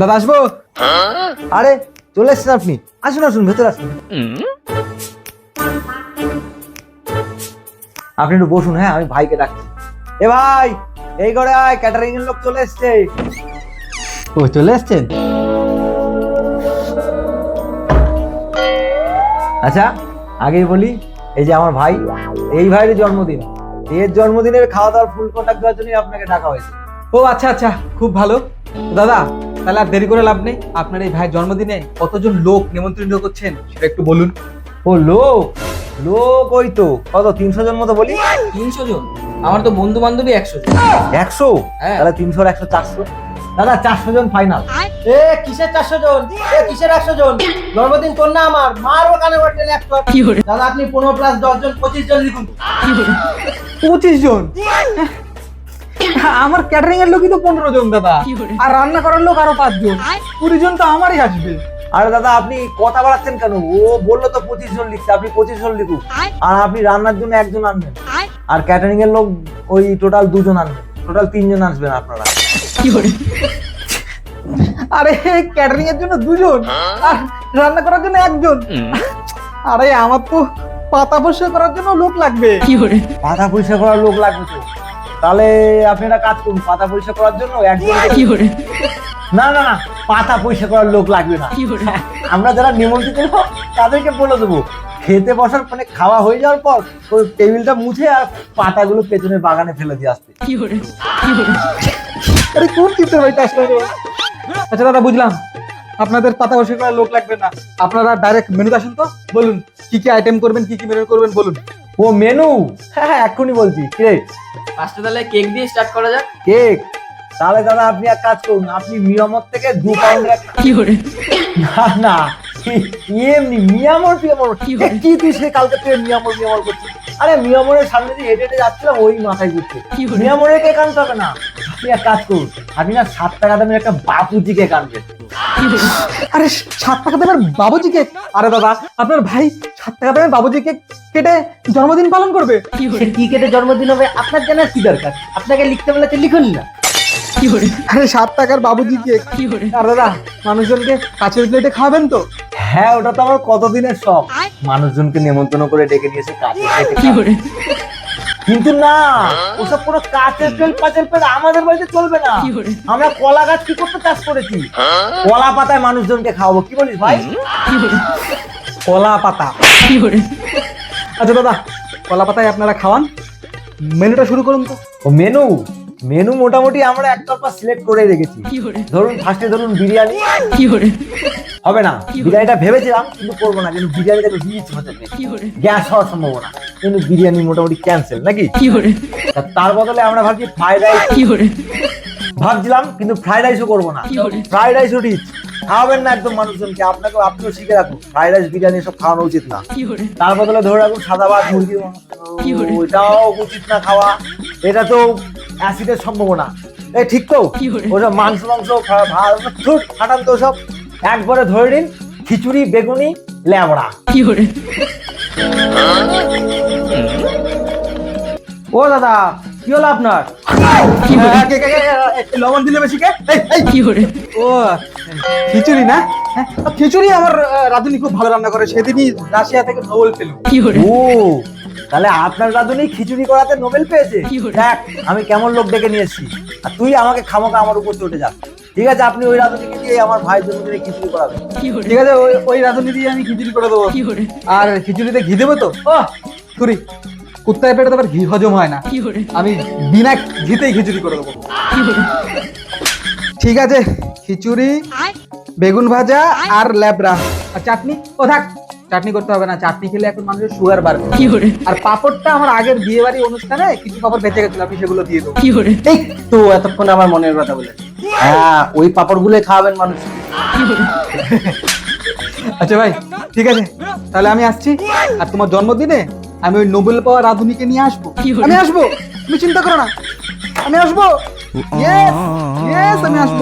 দাদা আসব? আরে, চলে এসছেন আপনি। আসুন আসুন, ভেতরে আসুন। আপনি একটু বসুন হ্যাঁ আমি ভাইকে ডাকছি। এ ভাই, এই করে আয় ক্যাটারিং এর লোক চলে এসছে। ও চলে এসছেন? আচ্ছা আগেই বলি, এই যে আমার ভাই, এই ভাইয়ের জন্মদিন। এর জন্মদিনের খাওয়া দাওয়ার ফুল কন্ট্যাক্ট দেওয়ার জন্যই আপনাকে ডাকা হয়েছে। ও আচ্ছা আচ্ছা খুব ভালো। দাদা তাহলে আর দেরি করে লাভ নেই। আপনার এই ভাইয়ের জন্মদিনে কতজন লোক নিমন্ত্রিত করছেন সেটা একটু বলুন। ও লোক? লোক ওই তো। কত তিনশো জন মতো বলি? তিনশো জন? আমার তো বন্ধু বান্ধবী একশো জন। একশো? হ্যাঁ। তাহলে তিনশো একশো চারশো। দাদা চারশো জন ফাইনাল এ কিসের চারশো জন? এ কিসের একশো জন? জন্মদিন তোর না আমার। মারবো কানে বাটেন এক দাদা আপনি পনেরো প্লাস দশ জন পঁচিশ জন লিখুন। পঁচিশ জন? আমার ক্যাটারিং এর লোকই তো পনেরো জন দাদা। আর রান্না করার লোক আরও পাঁচ জন। কুড়ি জন তো আমারই আসবে আরে দাদা আপনি কথা বাড়াচ্ছেন কেন? ও বলল তো পঁচিশ জন লিখতে আপনি পঁচিশ জন লিখুন। আর আপনি রান্নার জন্য একজন আনবেন। আর ক্যাটারিং এর লোক ওই টোটাল দুজন আনবেন। টোটাল তিনজন আসবেন আপনারা। আরে ক্যাটারিং এর জন্য দুজন? আর রান্না করার জন্য একজন? আরে আমার তো পাতা পরিষ্কার করার জন্য লোক লাগবে। পাতা পরিষ্কার করার লোক লাগবে তো। তাহলে আপনি একটা কাজ করুন পাতা পরিষ্কার করার জন্য একজন না না না পাতা পরিষ্কার করার লোক লাগবে না। আমরা যারা নিমন্ত্রিত লোক, তাদেরকে বলে দেবো খেতে বসার মানে খাওয়া হয়ে যাওয়ার পর ওই টেবিলটা মুছে আর পাতাগুলো পেছনের বাগানে ফেলে দিয়ে আসতে। আরে কোন চিন্তা ভাই আচ্ছা দাদা বুঝলাম। আপনাদের পাতা পরিষ্কার করার লোক লাগবে না। আপনারা ডাইরেক্ট মেনুতে আসুন তো বলুন কি কি আইটেম করবেন কি কি মেনু করবেন বলুন। ও মেনু হ্যাঁ হ্যাঁ এক্ষুনি বলছি। কে ফার্স্টে তাহলে কেক দিয়ে স্টার্ট করা যাক। কেক? তাহলে দাদা আপনি এক কাজ করুন আপনি মিয়ামর থেকে দু পাউন্ডের একটা না না ই- এমনি মিয়ামর এ, কি তুই সে কালকে থেকে মিয়ামর মিয়ামর করছিস? আরে মিয়ামরের সামনে দিয়ে হেঁটে হেঁটে যাচ্ছিলাম ওই মাথায় ঘুরছে মিয়ামরের কেক আনতে হবে না। আপনি এক কাজ করুন আপনি না সাত টাকা দামের একটা বাপুজি কেক আনবেন। আরে সাত টাকা দামের বাবুজি কেক আরে দাদা আপনার ভাই সাত টাকা দামের বাবুজি কেক কেটে জন্মদিন পালন করবে। সে কি কেটে জন্মদিন হবে? আপনার জানার কি দরকার? আপনাকে লিখতে বলেছে লিখুন না। আরে সাত টাকার বাবুজি কেক আর দাদা মানুষজনকে কাছের প্লেটে খাওয়াবেন তো? হ্যাঁ ওটা তো আমার কতদিনের শখ। মানুষজনকে নেমন্তন্ন করে ডেকে নিয়েছে কাছে কিন্তু না ওসব পুরো কাঁচের প্লেট পাঁচের প্লেট আমাদের বাড়িতে চলবে না। আমরা কলা গাছ কি করতে চাষ করেছি? কলা পাতায় মানুষজনকে খাওয়াবো কি বলিস ভাই? কলা পাতা। আচ্ছা দাদা কলা পাতায় আপনারা খাওয়ান। মেনুটা শুরু করুন তো। ও মেনু? মেনু মোটামুটি আমরা একটা পর সিলেক্ট করে রেখেছি। ধরুন ফার্স্টে ধরুন বিরিয়ানি। হবে না। বিরিয়ানিটা ভেবেছিলাম কিন্তু করব না কিন্তু বিরিয়ানিটা তো হিট হতে গ্যাস হওয়ার সম্ভাবনা। কিন্তু বিরিয়ানি মোটামুটি ক্যান্সেল নাকি? তার বদলে আমরা ভাবছি ফ্রাইড রাইস ভাবছিলাম কিন্তু ফ্রাইড রাইসও করব না। ফ্রাইড রাইসও রিচ খাওয়াবেন না একদম মানুষজনকে আপনাকে আপনিও শিখে রাখুন। ফ্রাইড রাইস বিরিয়ানি সব খাওয়ানো উচিত না। তার বদলে ধরে রাখুন সাদা ভাত মুরগির মাংস। ওইটাও উচিত না খাওয়া। এটা তো অ্যাসিডের সম্ভাবনা। এ ঠিক তো? ওসব মাংস মাংস ভাত ফাটান তো সব। একবারে ধরে নিন খিচুড়ি বেগুনি ল্যাবড়া। ও দাদা কি হলো আপনার? হ্যাঁ, কে, কে, কে, লবণ দিলে বেশি কে? এই। ও খিচুড়ি না? হ্যাঁ, খিচুড়ি আমার রাঁধুনি খুব ভালো রান্না করে সেদিনই রাশিয়া থেকে নোবেল পেল। ও তাহলে আপনার রাঁধুনি খিচুড়ি করাতে নোবেল পেয়েছে? দেখ আমি কেমন লোক ডেকে নিয়ে এসেছি। আর তুই আমাকে খামোকা আমার উপর চটে যা। ঠিক আছে আপনি ওই রাঁধুনিকে দিয়ে আমার ভাইয়ের জন্মদিনে খিচুড়ি করাবেন। ঠিক আছে ওই ওই রাঁধুনি দিয়ে আমি খিচুড়ি করে দেবো। আর খিচুড়িতে ঘি দেবো তো? ও ছুরি। কুত্তায় পেটে তো আবার ঘি হজম হয় না। আমি বিনা ঘিতেই খিচুড়ি করে দেবো। ঠিক আছে খিচুড়ি বেগুন ভাজা আর ল্যাবড়া। আর চাটনি? ও থাক চাটনি করতে হবে না। চাটনি খেলে এখন মানুষের সুগার বাড়বে। আর পাপড়টা আমার আগের বিয়ে বাড়ি অনুষ্ঠানে কিছু পাপড় বেঁচে গেছিল আপনি সেগুলো দিয়ে দেবো। এই তো এতক্ষণ আমার মনের কথা বলে। হ্যাঁ ওই পাপড়গুলো খাওয়াবেন মানুষ। আচ্ছা ভাই ঠিক আছে তাহলে আমি আসছি। আর তোমার জন্মদিনে আমি ওই নোবেল পাওয়া রাধুনিকে নিয়ে আসব। আমি আসব? তুমি চিন্তা করো না। আমি আসব? ইয়েস ইয়েস আমি আসব।